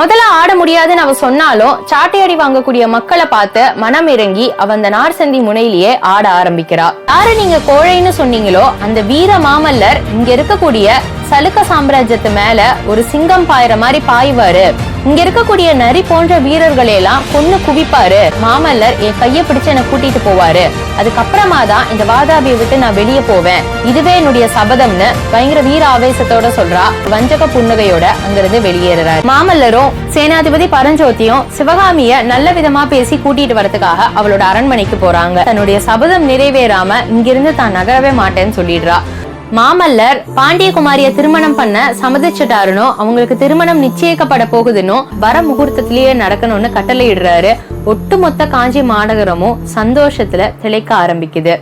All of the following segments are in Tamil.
முதல்ல ஆட முடியாதுன்னு அவ சொன்னாலும் சாட்டையடி வாங்கக்கூடிய மக்களை பார்த்து மனம் இறங்கி அவ அந்த நார்சந்தி முனையிலேயே ஆட ஆரம்பிக்கிறா. யாரு நீங்க கோழைன்னு சொன்னீங்களோ அந்த வீர மாமல்லர் இங்க இருக்கக்கூடிய சலுக்க சாம்ராஜ்யத்து மேல ஒரு சிங்கம் பாயிற மாதிரி பாய்வாரு. இங்க இருக்கக்கூடிய நரி போன்ற வீரர்களை எல்லாம் கொன்னு குவிப்பாரு. மாமல்லர் என் கைய பிடிச்சு என்ன கூட்டிட்டு போவாரு. அதுக்கப்புறமா தான் இந்த வாதாபியை விட்டு நான் வெளியே போவேன். இதுவே என்னுடைய சபதம்னு பயங்கர வீர ஆவேசத்தோட சொல்றா. வஞ்சக புன்னகையோட அங்கிருந்து வெளியேறாரு மாமல்லரும் சேனாதிபதி பரஞ்சோதியும் சிவகாமிய நல்ல விதமா பேசி கூட்டிட்டு வரதுக்காக அவளோட அரண்மனைக்கு போறாங்க. தன்னுடைய சபதம் நிறைவேறாம இங்கிருந்து தான் நகரவே மாட்டேன்னு சொல்லிடுறா. மாமல்லர் பாண்டியகுமாரிய திருமணம் பண்ண சம்மதிச்சிட்டாருனோ அவங்களுக்கு திருமணம் நிச்சயிக்கப்பட போகுதுன்னோ வர முகூர்த்தத்திலேயே நடக்கணும்னு கட்டளையிடுறாரு. ஒட்டுமொத்த காஞ்சி மாநகரமும் சந்தோஷத்துல திளைக்க ஆரம்பிக்குது.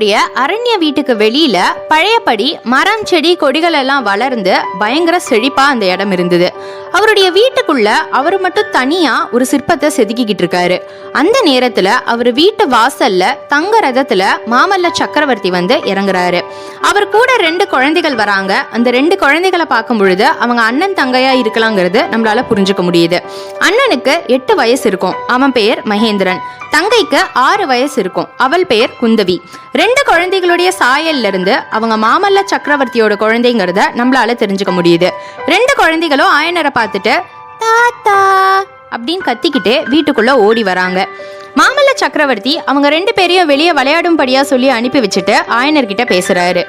ஆயனருடைய அரண்ய வீட்டுக்கு வெளியில பழையபடி மரம் செடி கொடிகள் எல்லாம் வளர்ந்து பயங்கர செழிப்பா அந்த இடம் இருந்தது. அவருடைய வீட்டுக்குள்ள அவர் மட்டும் தனியா ஒரு சிற்பத்தை செதுக்கிக்கிட்டு இருக்காரு. அந்த நேரத்துல அவர் வீட்டு வாசல்ல தங்க ரதத்துல மாமல்ல சக்கரவர்த்தி வந்து இறங்குறாரு. அவர் கூட ரெண்டு குழந்தைகள் வராங்க. அந்த ரெண்டு குழந்தைகளை பார்க்கும் பொழுது அவங்க அண்ணன் தங்கையா இருக்கலாங்கிறது நம்மளால புரிஞ்சுக்க முடியுது. அண்ணனுக்கு எட்டு வயசு இருக்கும். அவன் பெயர் மகேந்திரன். தங்கைக்கு ஆறு வயசு இருக்கும். அவள் பெயர் குந்தவி. ரெண்டு குழந்தைகளுடைய சாயல்ல இருந்து அவங்க மாமல்ல சக்கரவர்த்தியோட குழந்தைங்கிறத நம்மளால தெரிஞ்சுக்க முடியுது. ரெண்டு குழந்தைகளும் ஆயனரை பார்த்துட்டு தாத்தா அப்படின்னு கத்திக்கிட்டு வீட்டுக்குள்ள ஓடி வராங்க. மாமல்ல சக்கரவர்த்தி அவங்க ரெண்டு பேரையும் வெளியே விளையாடும்படியா சொல்லி அனுப்பி வச்சுட்டு ஆயனர்கிட்ட பேசுறாரு.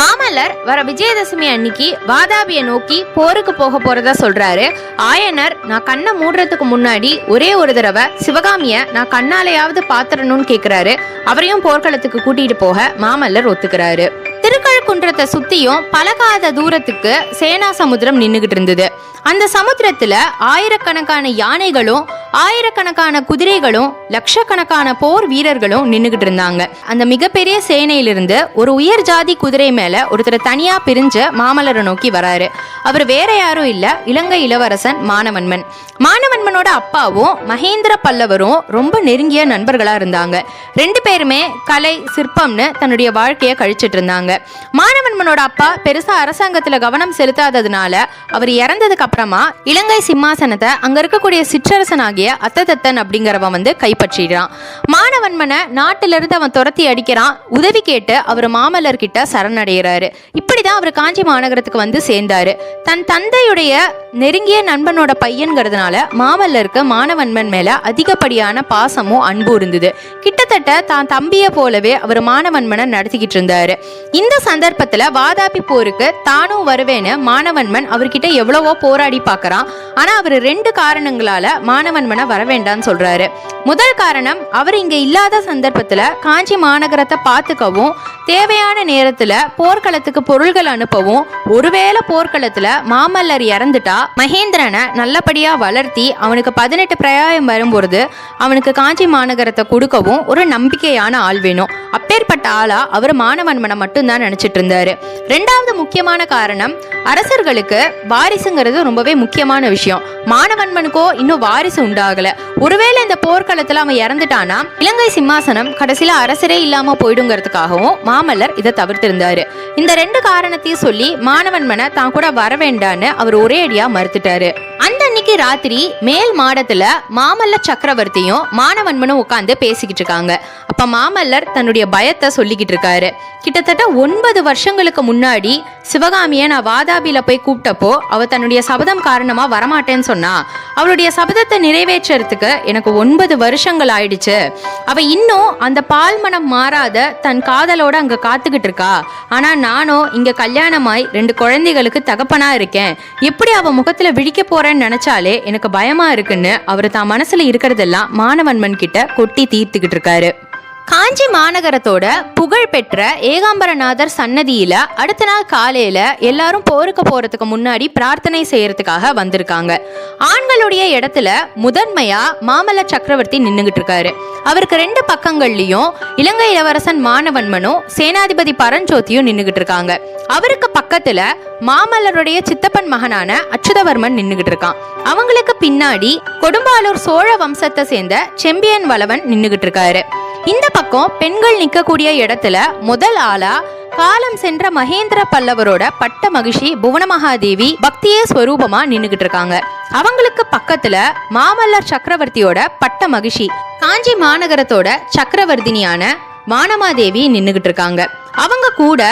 மாமல்லர் வர விஜயதசமி அன்னைக்கு வாதாபியை நோக்கி போருக்கு போக போறதா சொல்றாரு. ஆயனர் நான் கண்ணை மூடுறதுக்கு முன்னாடி ஒரே ஒரு தடவை சிவகாமிய நான் கண்ணாலையாவது பாத்திரணும்னு கேக்குறாரு. அவரையும் போர்க்களத்துக்கு கூட்டிட்டு போக மாமல்லர் ஒத்துக்கிறாரு. திருக்கழுக்குன்றத்தை சுத்தியும் பழகாத தூரத்துக்கு சேனா சமுத்திரம் நின்றுகிட்டு இருந்தது. அந்த சமுத்திரத்துல ஆயிரக்கணக்கான யானைகளும் ஆயிரக்கணக்கான குதிரைகளும் லட்சக்கணக்கான போர் வீரர்களும் நின்றுகிட்டு இருந்தாங்க. அந்த மிகப்பெரிய சேனையிலிருந்து ஒரு உயர் ஜாதி குதிரை மேல ஒருத்தர் தனியா பிரிஞ்சு மாமல்லரை நோக்கி வராரு. அவர் வேற யாரும் இல்ல இலங்கை இளவரசன் மானவன்மன். மானவன்மனோட அப்பாவும் மகேந்திர பல்லவரும் ரொம்ப நெருங்கிய நண்பர்களா இருந்தாங்க. ரெண்டு பேருமே கலை சிற்பம்னு தன்னுடைய வாழ்க்கைய கழிச்சிட்டு இருந்தாங்க. மாணவன்மனோட அப்பா பெருசா அரசாங்கத்துல கவனம் செலுத்தாததுனால அவர் இறந்ததுக்கு அப்புறமா இலங்கை சிம்மாசனத்தை அங்க இருக்கக்கூடிய சிற்றரசனாகிய அத்ததத்தன் அப்படிங்கிறவன் வந்து கைப்பற்றிடுறான். மாணவன்மனை நாட்டில இருந்து அவன் துரத்தி அடிக்கிறான். உதவி கேட்டு அவர் மாமல்லர் கிட்ட சரணடைகிறாரு. இப்படிதான் அவர் காஞ்சி மாநகரத்துக்கு வந்து சேர்ந்தாரு. தன் தந்தையுடைய நெருங்கிய நண்பனோட பையன்கிறதுனால மாமல்லருக்கு மாணவன்மன் மேல அதிகப்படியான பாசமும் அன்பும் இருந்தது. கிட்டத்தட்ட தான் தம்பியை போலவே அவர் மாணவன்மனை நடத்திக்கிட்டு இருந்தாரு. இந்த சந்தர்ப்பத்துல வாதாபி போருக்கு தானும் வருவேன்னு மாணவன்மன் அவர்கிட்ட எவ்வளவோ போராடி பாக்குறான் ஆனா அவர் ரெண்டு காரணங்களால மாணவன்மனை வர வேண்டாம்னு சொல்றாரு. முதல் காரணம் அவர் இங்க இல்லாத சந்தர்ப்பத்துல காஞ்சி மாநகரத்தை பார்த்துக்கவும் தேவையான நேரத்துல போர்க்களத்துக்கு பொருள்கள் அனுப்பவும் ஒருவேளை போர்க்களத்துல மாமல்லர் இறந்துட்டா மகேந்திரனை நல்லபடியா வளர்த்தி அவனுக்கு பதினெட்டு பிரயாயம் வரும்பொழுது அவனுக்கு காஞ்சி மாநகரத்தை கொடுக்கவும் ஒரு நம்பிக்கையான ஆள் வேணும். அப்பேற்பட்ட ஆளா அவர் மாணவன்மனை மட்டும்தான் தான் நினச்சிட்டு இருந்தாரு ரெண்டாவது முக்கியமான காரணம் அரசர்களுக்கு வாரிசுங்கிறது ரொம்பவே முக்கியமான விஷயம். மாணவன்மனுக்கோ இன்னும் வாரிசு உண்டாகல. ஒருவேளை இந்த போர்க்களத்தில் அவன் இறந்துட்டானா? இலங்கை சிம்மாசனம் கடைசியில் அரசரே இல்லாம போயிடுங்கிறதுக்காகவும் மாமல்லர் இதை தவிர்த்திருந்தாரு. இந்த ரெண்டு காரணத்தையும் சொல்லி மாணவன்மனை தான் கூட வர வேண்டான்னு அவர் ஒரே அடியா மறுத்துட்டாரு. அந்த அன்னைக்கு ராத்திரி மேல் மாடத்துல மாமல்ல சக்கரவர்த்தியும் மாணவன்மனும் உட்காந்து பேசிக்கிட்டு இருக்காங்க. அப்ப மாமல்லர் தன்னுடைய பயத்தை சொல்லிக்கிட்டு இருக்காரு. கிட்டத்தட்ட ஒன்பது வருஷங்களுக்கு முன்னாடி சிவகாமியை நான் வாதாபியில் போய் கூப்பிட்டப்போ அவள் தன்னுடைய சபதம் காரணமாக வரமாட்டேன்னு சொன்னா. அவளுடைய சபதத்தை நிறைவேற்றுறதுக்கு எனக்கு ஒன்பது வருஷங்கள் ஆயிடுச்சு. அவள் இன்னும் அந்த பால் மனம் மாறாத தன் காதலோட அங்கே காத்துக்கிட்டு இருக்கா. ஆனால் நானும் இங்கே கல்யாணமாய் ரெண்டு குழந்தைகளுக்கு தகப்பனாக இருக்கேன். எப்படி அவள் முகத்தில் விழிக்க போகிறேன்னு நினச்சாலே எனக்கு பயமாக இருக்குன்னு அவர் தான் மனசில் இருக்கிறதெல்லாம் மாணவன்மன் கிட்ட கொட்டி தீர்த்துக்கிட்டு இருக்காரு. காஞ்சி மாநகரத்தோட புகழ்பெற்ற ஏகாம்பரநாதர் சன்னதியில அடுத்த நாள் காலையில எல்லாரும் போருக்கு போறதுக்கு முன்னாடி பிரார்த்தனை செய்யறதுக்காக வந்திருக்காங்க. ஆண்களுடைய இடத்துல முதன்மையா மாமல்ல சக்கரவர்த்தி நின்னுகிட்டு இருக்காரு. அவருக்கு ரெண்டு பக்கங்கள்லயும் இலங்கை இளவரசன் மானவன்மனும் சேனாதிபதி பரஞ்சோதியும் நின்னுகிட்டு இருக்காங்க. அவருக்கு பக்கத்துல மாமல்லருடைய சித்தப்பன் மகனான அச்சுதவர்மன் நின்னுகிட்டு இருக்கான். அவங்களுக்கு பின்னாடி கொடும்பாலூர் சோழ வம்சத்தை சேர்ந்த செம்பியன் வளவன் நின்னுகிட்டு இருக்காரு. இந்த பக்கம் பெண்கள் நிற்கக்கூடிய இடத்துல முதல் ஆளா காலம் சென்ற மகேந்திர பல்லவரோட பட்ட மகிழ்ச்சி புவனமகாதேவி பக்தியே ஸ்வரூபமா நின்னுகிட்டு இருக்காங்க. அவங்களுக்கு பக்கத்துல மாமல்லர் சக்கரவர்த்தியோட பட்ட மகிழ்ச்சி காஞ்சி மாநகரத்தோட சக்கரவர்த்தினியான வானமாதேவி நின்னுகிட்டு இருக்காங்க. அவங்க கூட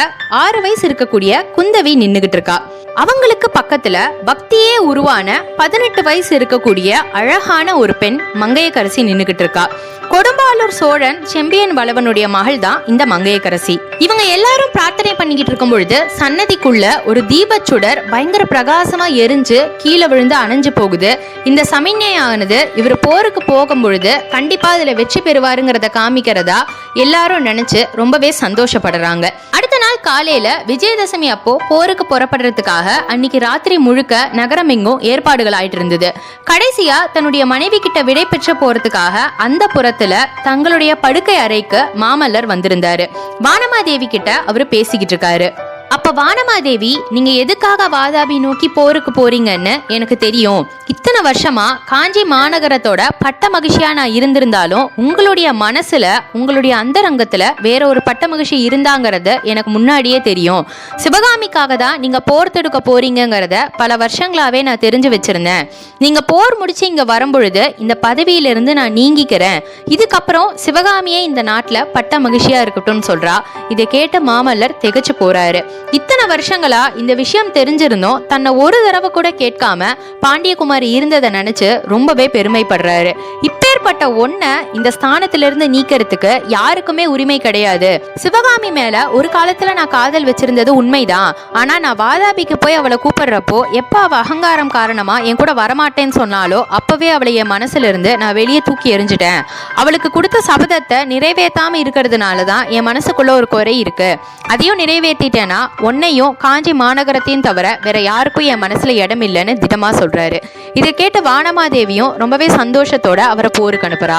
ஆறு வயசு இருக்கக்கூடிய குந்தவி நின்னுகிட்டு இருக்கா. அவங்களுக்கு பக்கத்துல பக்தியே உருவான பதினெட்டு வயசு இருக்கக்கூடிய அழகான ஒரு பெண் மங்கையக்கரசி நின்னுகிட்டு இருக்கா. கொடும்பாலூர் சோழன் செம்பியன் வளவனுடைய மகள் தான் இந்த மங்கையக்கரசி இவங்க எல்லாரும் பிரார்த்தனை பண்ணிக்கிட்டு இருக்கும் பொழுது சன்னதிக்குள்ள ஒரு தீபச்சுடர் பயங்கர பிரகாசமா எரிஞ்சு கீழே விழுந்து அணைஞ்சு போகுது. இந்த சமிஞ்ஞையானது இவர் போருக்கு போகும் பொழுது கண்டிப்பா அதுல வெற்றி பெறுவாருங்கிறத காமிக்கிறதா எல்லாரும் நினைச்சு ரொம்பவே சந்தோஷப்படுறாங்க. அடுத்த நாள் காலையில விஜயதசமி அப்போ போருக்கு புறப்படுறதுக்காக அன்னைக்கு ராத்திரி முழுக்க நகரம் எங்கும் ஏற்பாடுகள் ஆயிட்டு இருந்தது கடைசியா தன்னுடைய மனைவி கிட்ட விடை பெற்ற போறதுக்காக அந்த நேரத்துல தங்களுடைய படுக்கை அறைக்கு மாமல்லர் வந்திருந்தாரு. வானமாதேவி கிட்ட அவரு பேசிக்கிட்டு இருக்காரு. அப்ப வானமாதேவி நீங்க எதுக்காக வாதாபி நோக்கி போருக்கு போறீங்கன்னு எனக்கு தெரியும். இத்தனை வருஷமா காஞ்சி மாநகரத்தோட பட்ட மகிழ்ச்சியா நான் இருந்திருந்தாலும் உங்களுடைய மனசுல உங்களுடைய அந்தரங்கத்துல வேற ஒரு பட்ட மகிழ்ச்சி இருந்தாங்கிறது எனக்கு முன்னாடியே தெரியும். சிவகாமிக்காக தான் நீங்க போர் தொடுக்க போறீங்கிறத பல வருஷங்களாவே நான் தெரிஞ்சு வச்சிருந்தேன். நீங்க போர் முடிச்சு இங்க வரும்பொழுது இந்த பதவியிலிருந்து நான் நீங்கிக்கிறேன். இதுக்கப்புறம் சிவகாமியே இந்த நாட்டுல பட்ட மகிழ்ச்சியா இருக்கட்டும்னு சொல்றா. இதை கேட்ட மாமல்லர் திகச்சு போறாரு. இத்தனை வருஷங்களா இந்த விஷயம் தெரிஞ்சிருந்தோம் தன்னை ஒரு தடவை கூட கேட்காம பாண்டியகுமாரி இருந்ததை நினைச்சு ரொம்பவே பெருமைப்படுறாரு. இப்பேற்பட்ட ஒன்ன இந்த ஸ்தானத்திலிருந்து நீக்கிறதுக்கு யாருக்குமே உரிமை கிடையாது. சிவகாமி மேல ஒரு காலத்துல நான் காதல் வச்சிருந்தது உண்மைதான். ஆனா நான் வாதாபிக்கு போய் அவளை கூப்பிடுறப்போ எப்ப அவ அகங்காரம் காரணமா என் கூட வரமாட்டேன்னு சொன்னாலோ அப்பவே அவளை என் மனசுல இருந்து நான் வெளியே தூக்கி எறிஞ்சிட்டேன். அவளுக்கு கொடுத்த சபதத்தை நிறைவேற்றாம இருக்கிறதுனால தான் என் மனசுக்குள்ள ஒரு குறை இருக்கு. அதையும் நிறைவேற்றிட்டேன்னா உன்னையும் காஞ்சி மாநகரத்தையும் தவிர வேற யாருக்கும் என் மனசுல இடம் இல்லைன்னு திடமா சொல்றாரு. இதை கேட்டு வானமாதேவியும் ரொம்பவே சந்தோஷத்தோட அவரை போருக்கு அனுப்புறா.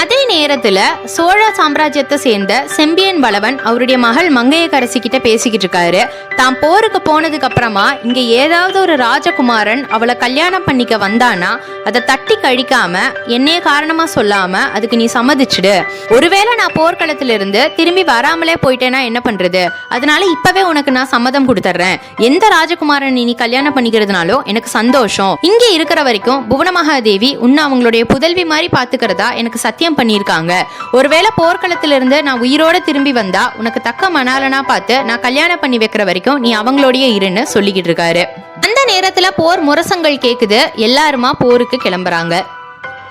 அதே நேரத்துல சோழ சாம்ராஜ்யத்தை சேர்ந்த செம்பியன் வளவன் அவருடைய மகள் மங்கையக்கரசி கிட்ட பேசிக்கிட்டு இருக்காரு. தான் போருக்கு போனதுக்கு அப்புறமா இங்க ஏதாவது ஒரு ராஜகுமாரன் அவளை கல்யாணம் பண்ணிக்க வந்தானா அதை தட்டி கழிக்காம என்னைய காரணமா சொல்லாம அதுக்கு நீ சம்மதிச்சிடு. ஒருவேளை நான் போர்க்களத்துல இருந்து திரும்பி வராமலே போயிட்டேன்னா என்ன பண்றது? அதனால இப்பவே உனக்கு நான் சம்மதம் கொடுத்துட்றேன் எந்த ராஜகுமாரன் நீ கல்யாணம் பண்ணிக்கிறதுனாலும் எனக்கு சந்தோஷம். இங்க இருக்கிற வரைக்கும் புவன மகாதேவி உன்னை அவங்களுடைய புதல்வி மாதிரி பாத்துக்கிறதா எனக்கு சத்தியம் பண்ணியிருக்காங்க. ஒருவேளை போர்க்களத்திலிருந்து நான் உயிரோட திரும்பி வந்தா உனக்கு தக்க மணாலனா பார்த்து நான் கல்யாணம் பண்ணி வைக்கிற வரைக்கும் நீ அவங்களோடய இருன்னு சொல்லிக்கிட்டு இருக்காரு. அந்த நேரத்துல போர் முரசங்கள் கேக்குது. எல்லாருமா போருக்கு கிளம்புறாங்க.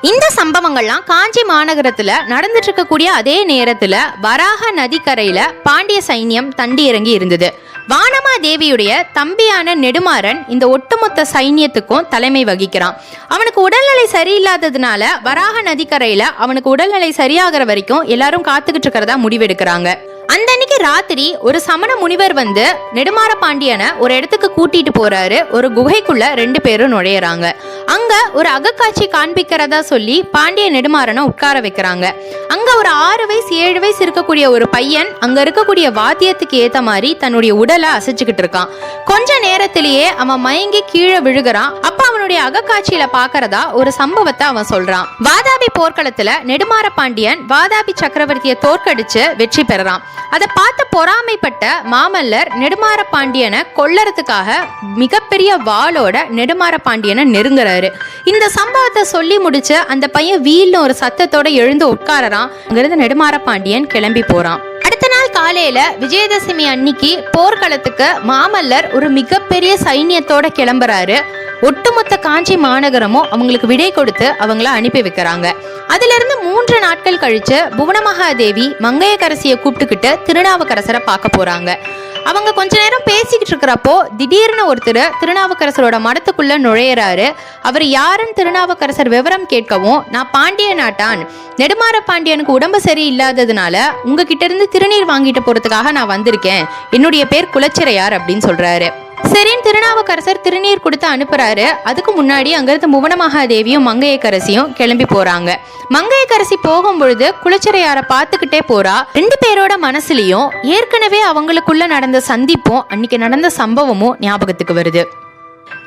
இந்த சம்பவங்கள்லாம் காஞ்சி மாநகரத்துல நடந்துட்டு இருக்கக்கூடிய அதே நேரத்துல வராக நதிக்கரையில பாண்டிய சைன்யம் தண்டி இறங்கி இருந்தது. வானமா தேவியுடைய தம்பியான நெடுமாறன் இந்த ஒட்டுமொத்த சைன்யத்துக்கும் தலைமை வகிக்கிறான். அவனுக்கு உடல்நிலை சரியில்லாததுனால வராக நதிக்கரையில அவனுக்கு உடல்நிலை சரியாகிற வரைக்கும் எல்லாரும் காத்துக்கிட்டு இருக்கிறதா முடிவெடுக்கிறாங்க. அந்த அன்னைக்கு ராத்திரி ஒரு சமண முனிவர் வந்து நெடுமாற பாண்டியனை ஒரு இடத்துக்கு கூட்டிட்டு போறாரு. ஒரு குகைக்குள்ள ரெண்டு பேரும் நுழையறாங்க. அங்க ஒரு அகக்காட்சி காண்பிக்கிறதா சொல்லி பாண்டிய நெடுமாறனை உட்கார வைக்கிறாங்க. அங்க ஒரு ஆறு வயசு ஏழு வயசு இருக்கக்கூடிய ஒரு பையன் அங்க இருக்கக்கூடிய வாத்தியத்துக்கு ஏத்த மாதிரி தன்னுடைய உடலை அசைச்சுக்கிட்டு இருக்கான். கொஞ்ச நேரத்திலேயே அவன் மயங்கி கீழே விழுகிறான். அப்ப அவனுடைய அகக்காட்சியில பாக்குறதா ஒரு சம்பவத்தை அவன் சொல்றான். வாதாபி போர்க்களத்துல நெடுமாற பாண்டியன் வாதாபி சக்கரவர்த்தியை தோற்கடிச்சு வெற்றி பெறறான் அதை பார்த்து பொறாமைப்பட்ட மாமல்லர் நெடுமாற பாண்டியனை கொல்லறதுக்காக மிகப்பெரிய வாளோட நெடுமாற பாண்டியனை நெருங்குறாரு. இந்த சம்பவத்தை சொல்லி முடிச்சு அந்த பையன் வீல்னு ஒரு சத்தத்தோட எழுந்து உட்காரறான். அங்கிருந்து நெடுமாற பாண்டியன் கிளம்பி போறான். அடுத்த நாள் காலையில விஜயதசமி அன்னைக்கு போர்க்களத்துக்கு மாமல்லர் ஒரு மிகப்பெரிய சைன்யத்தோட கிளம்புறாரு. ஒட்டுமொத்த காஞ்சி மாநகரமும் அவங்களுக்கு விடை கொடுத்து அவங்கள அனுப்பி வைக்கிறாங்க. அதுல இருந்து மூன்று நாட்கள் கழிச்சு புவனமகாதேவி மங்கையக்கரசியை கூப்பிட்டுக்கிட்டு திருநாவுக்கரசரை பார்க்க போறாங்க. அவங்க கொஞ்ச நேரம் பேசிக்கிட்டு இருக்கிறப்போ திடீர்னு ஒருத்தர் திருநாவுக்கரசரோட மடத்துக்குள்ள நுழையிறாரு. அவர் யாருன்னு திருநாவுக்கரசர் விவரம் கேட்கவும் நான் பாண்டிய நாட்டான். நெடுமாற பாண்டியனுக்கு உடம்பு சரி இல்லாததுனால உங்ககிட்ட இருந்து திருநீர் வாங்கிட்டு போறதுக்காக நான் வந்திருக்கேன். என்னுடைய பேர் குலச்சிறையார் அப்படின்னு சொல்றாரு. சரின்னு திருநாவுக்கரசர் திருநீர் கொடுத்து அனுப்புறாரு. அதுக்கு முன்னாடி அங்கிருந்து முவன மகாதேவியும் மங்கையக்கரசியும் கிளம்பி போறாங்க. மங்கையக்கரசி போகும்பொழுது பொழுது பார்த்துக்கிட்டே போறா. ரெண்டு பேரோட மனசுலயும் ஏற்கனவே அவங்களுக்குள்ள நடந்த சந்திப்பும் அன்னைக்கு நடந்த சம்பவமும் ஞாபகத்துக்கு வருது.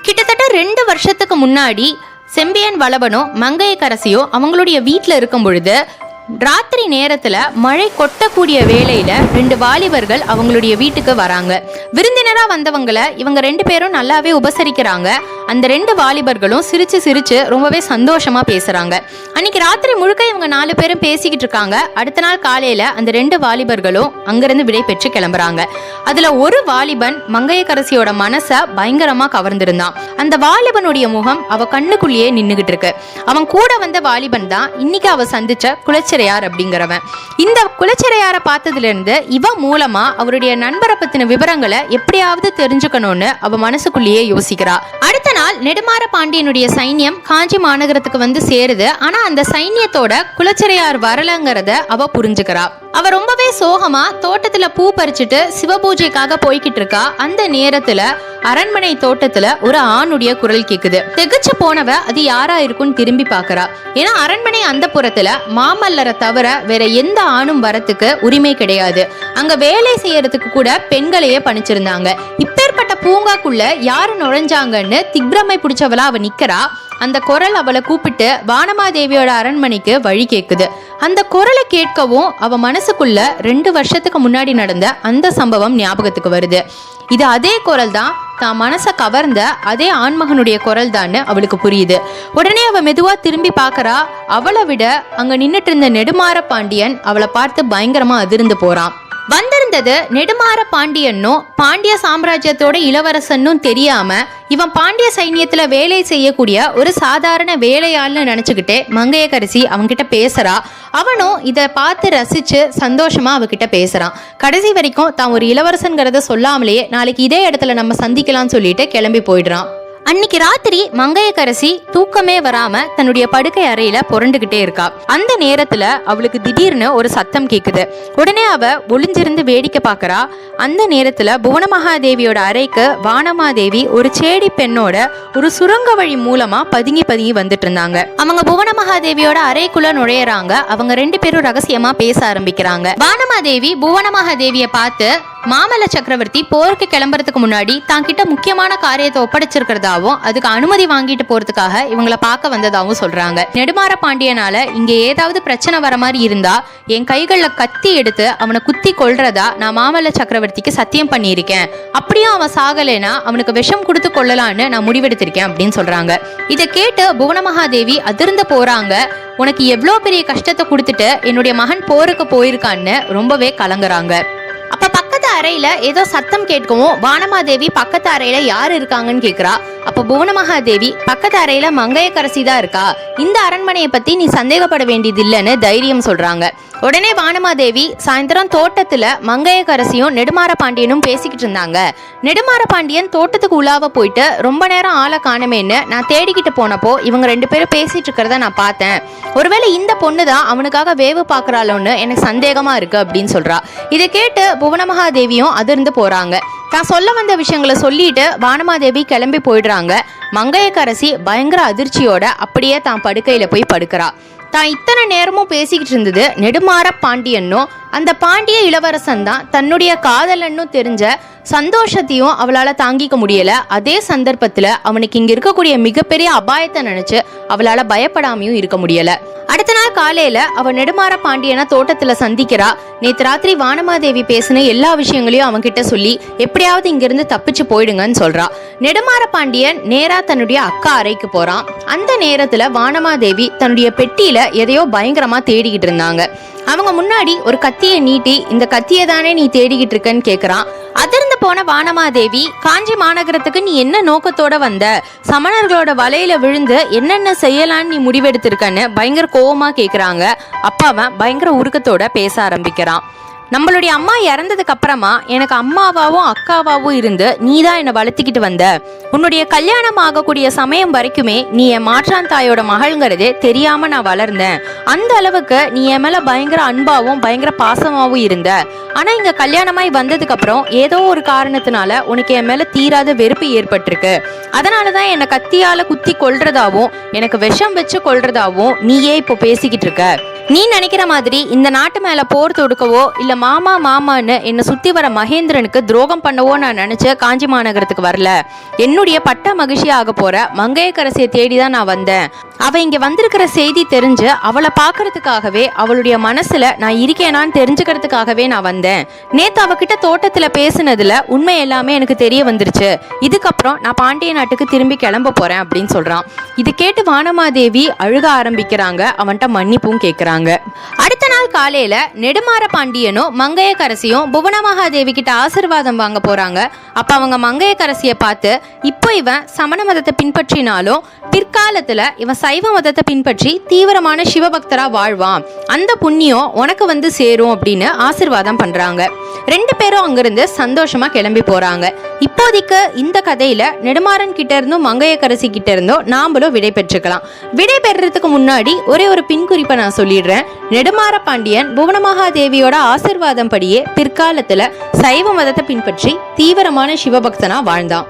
கிட்டத்தட்ட ரெண்டு வருஷத்துக்கு முன்னாடி செம்பியன் வளவனும் மங்கையக்கரசியும் அவங்களுடைய வீட்டில் இருக்கும் பொழுது ராத்திரி நேரத்துல மழை கொட்டக்கூடிய வேலையில ரெண்டு வாலிபர்கள் அவங்களுடைய வீட்டுக்கு வராங்க. விருந்தினரா வந்தவங்களை இவங்க ரெண்டு பேரும் நல்லாவே உபசரிக்கிறாங்க. அந்த ரெண்டு வாலிபர்களும் சிரிச்சு சிரிச்சு ரொம்பவே சந்தோஷமா பேசுறாங்க. அன்னைக்கு ராத்திரி முழுக்க இவங்க நாலு பேரும் பேசிக்கிட்டு இருக்காங்க. அடுத்த நாள் காலையில அந்த ரெண்டு வாலிபர்களும் அங்கிருந்து விடை பெற்று கிளம்புறாங்க. அதுல ஒரு வாலிபன் மங்கையக்கரசியோட மனச பயங்கரமா கவர்ந்திருந்தான். அந்த வாலிபனுடைய முகம் அவ கண்ணுக்குள்ளேயே நின்னுகிட்டு இருக்கு. அவன் கூட வந்த வாலிபன் தான் இன்னைக்கு அவ சந்திச்ச குலச்சிறையார் அப்படிங்கிறவன். இந்த குலச்சிறையாரை பார்த்ததுல இருந்து இவ மூலமா அவருடைய நண்பரை பத்தின விவரங்களை எப்படியாவது தெரிஞ்சுக்கணும்னு அவ மனசுக்குள்ளேயே யோசிக்கிறா. அடுத்த நாள் நெடுமாற பாண்டியனுடைய சைன்யம் காஞ்சி மாநகரத்துக்கு வந்து சேருது. ஆனா அந்த சைன்யத்தோட குலச்சிறையார் வரலங்கிறத அவ புரிஞ்சுக்கிறா. அவ ரொம்பவே சோகமா தோட்டத்துல பூ பறிச்சுட்டு சிவபூஜைக்காக போய்கிட்டு இருக்கா. அந்த நேரத்துல அரண்மனை தோட்டத்துல ஒரு ஆணுடைய குரல் கேக்குது. திகச்சு போனவ அது யாரா இருக்கும்னு திரும்பி பாக்குறா. ஏன்னா அரண்மனை அந்த புறத்துல மாமல்லரை தவிர வேற எந்த ஆணும் வரத்துக்கு உரிமை கிடையாது. அங்க வேலை செய்யறதுக்கு கூட பெண்களையே பணிச்சிருந்தாங்க. இப்பேற்பட்ட பூங்காக்குள்ள யாரு நுழைஞ்சாங்கன்னு திக்ரமை பிடிச்சவளா அவ நிக்கிறா. அந்த குரல் அவளை கூப்பிட்டு வானமாதேவியோட அரண்மனைக்கு வழி கேட்குது அந்த குரலை கேட்கவும் அவ மனசுக்குள்ள ரெண்டு வருஷத்துக்கு முன்னாடி நடந்த அந்த சம்பவம் ஞாபகத்துக்கு வருது. இது அதே குரல் தான் தான் மனசை கவர்ந்த அதே ஆண்மகனுடைய குரல் தான்னு அவளுக்கு புரியுது. உடனே அவ மெதுவா திரும்பி பார்க்கறா அவளை விட அங்க நின்னுட்டு இருந்த நெடுமாற பாண்டியன் அவளை பார்த்து பயங்கரமா அதிர்ந்து போறான். வந்திருந்தது நெடுமாற பாண்டியன்னும் பாண்டிய சாம்ராஜ்யத்தோட இளவரசன்னும் தெரியாம இவன் பாண்டிய சைன்யத்துல வேலை செய்யக்கூடிய ஒரு சாதாரண வேலையாள்னு நினைச்சுக்கிட்டே மங்கையக்கரசி அவன்கிட்ட பேசுறா. அவனும் இதை பார்த்து ரசிச்சு சந்தோஷமா அவகிட்ட பேசுறான். கடைசி வரைக்கும் தான் ஒரு இளவரசன்கிறத சொல்லாமலேயே நாளைக்கு இதே இடத்துல நம்ம சந்திக்கலாம்னு சொல்லிட்டு கிளம்பி போயிடுறான். அன்னைக்கு ராத்திரி மங்கையக்கரசி தூக்கமே வராம தன்னுடைய படுக்கை அறையில புரண்டுகிட்டே இருக்கா. அந்த நேரத்துல அவளுக்கு திடீர்னு ஒரு சத்தம் கேக்குது. உடனே அவ ஒளிஞ்சிருந்து வேடிக்கை பார்க்கறா அந்த நேரத்துல புவனமகாதேவியோட அறைக்கு வானமாதேவி ஒரு சேடி பெண்ணோட ஒரு சுரங்க வழி மூலமா பதுங்கி பதுங்கி வந்துட்டு இருந்தாங்க. அவங்க புவன மகாதேவியோட அறைக்குள்ள நுழையறாங்க. அவங்க ரெண்டு பேரும் ரகசியமா பேச ஆரம்பிக்கிறாங்க. வானமாதேவி புவன மகாதேவிய பார்த்து மாமல்ல சக்கரவர்த்தி போருக்கு கிளம்புறதுக்கு முன்னாடி தான் கிட்ட முக்கியமான காரியத்தை வந்ததாகவும் அதுக்கு அனுமதி வாங்கிட்டு போறதுக்காக இவங்கள பார்க்க வந்ததாகவும் சொல்றாங்க. நெடுமாற பாண்டியனால இங்க ஏதாவது பிரச்சனை வர மாதிரி இருந்தா என் கைகள்ல கத்தி எடுத்து அவனை குத்தி கொல்றதா நான் மாமல்ல சக்கரவர்த்திக்கு சத்தியம் பண்ணியிருக்கேன். அப்படியும் அவன் சாகலைனா அவனுக்கு விஷம் கொடுத்து கொள்ளலான்னு நான் முடிவெடுத்திருக்கேன் அப்படின்னு சொல்றாங்க. இதை கேட்டு புவனமகாதேவி அதிர்ந்து போறாங்க. உனக்கு எவ்வளோ பெரிய கஷ்டத்தை கொடுத்துட்டு என்னுடைய மகன் போருக்கு போயிருக்கான்னு ரொம்பவே கலங்குறாங்க. அப்ப பக்கத்து அறையில ஏதோ சத்தம் கேட்கவும் வானமாதேவி பக்கத்து அறையில யார் இருக்காங்கன்னு கேக்குறா. அப்ப புவனமகாதேவி பக்கத்து அறையில மங்கையக்கரசி தான் இருக்கா? இந்த அரண்மனையை பத்தி நீ சந்தேகப்பட வேண்டியது இல்லைன்னு தைரியம் சொல்றாங்க. உடனே வானமாதேவி சாயந்தரம் தோட்டத்துல மங்கையக்கரசியும் நெடுமாற பாண்டியனும் பேசிக்கிட்டு இருந்தாங்க. நெடுமாற பாண்டியன் தோட்டத்துக்கு உலாவ போயிட்டு ரொம்ப நேரம் ஆளை காணமேன்னு நான் தேடிக்கிட்டு போனப்போ இவங்க ரெண்டு பேரும் பேசிட்டு இருக்கிறத நான் பார்த்தேன். ஒருவேளை இந்த பொண்ணு தான் அவனுக்காக வேவு பார்க்குறாளோன்னு எனக்கு சந்தேகமா இருக்கு அப்படின்னு சொல்றா. இதை கேட்டு புவனமகாதேவியும் அதிர்ந்து போறாங்க. தான் சொல்ல வந்த விஷயங்களை சொல்லிட்டு வானமாதேவி கிளம்பி போயிடுறாங்க. மங்கையக்கரசி பயங்கர அதிர்ச்சியோட அப்படியே தான் படுக்கையில போய் படுக்கிறா. தான் இத்தனை நேரமும் பேசிக்கிட்டு இருந்தது நெடுமாற பாண்டியனும் அந்த பாண்டிய இளவரசன் தான் தன்னுடைய காதலன்னும் தெரிஞ்ச சந்தோஷத்தையும் அவளால் தாங்கிக்க முடியல. அதே சந்தர்ப்பத்தில் அவனுக்கு இங்கே இருக்கக்கூடிய மிகப்பெரிய அபாயத்தை நினைச்சு அவளால் பயப்படாமையும் இருக்க முடியல. அடுத்த நாள் காலையில அவ நெடுமாற பாண்டியனை தோட்டத்துல சந்திக்கிறா. நேத்து ராத்திரி வானமாதேவி பேசின எல்லா விஷயங்களையும் அவன்கிட்ட சொல்லி எப்படியாவது இங்கிருந்து தப்பிச்சு போயிடுங்கன்னு சொல்றா. நெடுமாற பாண்டியன் நேரா தன்னுடைய அக்கா அறைக்கு போறான். அந்த நேரத்துல வானமாதேவி தன்னுடைய பெட்டியில எதையோ பயங்கரமா தேடிக்கிட்டு இருந்தாங்க. அவங்க முன்னாடி ஒரு கத்தியை நீட்டி இந்த கத்தியை தானே நீ தேடிக்கிட்டு இருக்கன்னு கேக்குறான். அதிர்ந்து போன வானமாதேவி காஞ்சி மாநகரத்துக்கு நீ என்ன நோக்கத்தோட வந்த? சமணர்களோட வலையில விழுந்து என்னென்ன செய்யலான்னு நீ முடிவெடுத்திருக்கன்னு பயங்கர கோவமா கேக்குறாங்க. அப்பாவன் பயங்கர உருக்கத்தோட பேச ஆரம்பிக்கிறான். நம்மளுடைய அம்மா இறந்ததுக்கு அப்புறமா எனக்கு அம்மாவாவும் அக்காவாவும் இருந்து நீ தான் என்னை வளர்த்திக்கிட்டு வந்த. உன்னுடைய கல்யாணம் ஆகக்கூடிய சமயம் வரைக்குமே நீ என் மாற்றான் தாயோட மகள்ங்கிறதே தெரியாம நான் வளர்ந்தேன். அந்த அளவுக்கு நீ என் மேல பயங்கர அன்பாவும் பயங்கர பாசமாவும் இருந்த. ஆனா இங்க கல்யாணமாய் வந்ததுக்கு அப்புறம் ஏதோ ஒரு காரணத்தினால உனக்கு என் மேல தீராத வெறுப்பு ஏற்பட்டிருக்கு. அதனாலதான் என்னை கத்தியால குத்தி கொள்றதாவும் எனக்கு விஷம் வச்சு கொல்றதாவும் நீயே இப்போ பேசிக்கிட்டு இருக்க. நீ நினைக்கிற மாதிரி இந்த நாட்டு மேல போர் தொடுக்கவோ இல்ல மாமா மாமான்னு என்னை சுத்தி வர மகேந்திரனுக்கு துரோகம் பண்ணவோ நான் நினைச்ச காஞ்சி மாநகரத்துக்கு வரல. என்னுடைய பட்ட மகிழ்ச்சி ஆக போற மங்கையக்கரசியை தேடி தான் நான் வந்தேன். அவ இங்க வந்திருக்கிற செய்தி தெரிஞ்சு அவளை பார்க்கறதுக்காகவே அவளுடைய மனசுல நான் இருக்கேனான்னு தெரிஞ்சுக்கிறதுக்காகவே நான் வந்தேன். நேத்து அவகிட்ட தோட்டத்துல பேசுனதுல உண்மை எல்லாமே எனக்கு தெரிய வந்துருச்சு. இதுக்கப்புறம் நான் பாண்டிய நாட்டுக்கு திரும்பி கிளம்ப போறேன் அப்படின்னு சொல்றான். இது கேட்டு வானமாதேவி அழுக ஆரம்பிக்கிறாங்க. அவன்கிட்ட மன்னிப்பும் கேட்கறாங்க அடுத்த நாள் காலையில நெடுமாற பாண்டியனும் மங்கையக்கரசியும் புவன மகாதேவி கிட்ட ஆசிர்வாதம் வாங்க போறாங்க. அப்ப அவங்க மங்கையக்கரசியை பார்த்து இப்போ இவன் சமண மதத்தை பின்பற்றினாலும் பிற்காலத்துல இவன் சைவ மதத்தை பின்பற்றி தீவிரமான சிவபக்தரா வாழ்வான். அந்த புண்ணியம் உனக்கு வந்து சேரும் அப்படின்னு ஆசிர்வாதம் பண்றாங்க. ரெண்டு பேரும் அங்கிருந்து சந்தோஷமா கிளம்பி போறாங்க. இப்போதைக்கு இந்த கதையில நெடுமாறன் கிட்ட இருந்தும் மங்கையக்கரசி கிட்ட இருந்தும் நாமளும் விடை பெற்றுக்கலாம். விடை பெறுறதுக்கு முன்னாடி ஒரே ஒரு பின் குறிப்பை நான் சொல்லிடுறேன். நெடுமாற பாண்டியன் புவனமகாதேவியோட ஆசிர்வாதம் படியே பிற்காலத்துல சைவ மதத்தை பின்பற்றி தீவிரமான சிவபக்தனா வாழ்ந்தான்.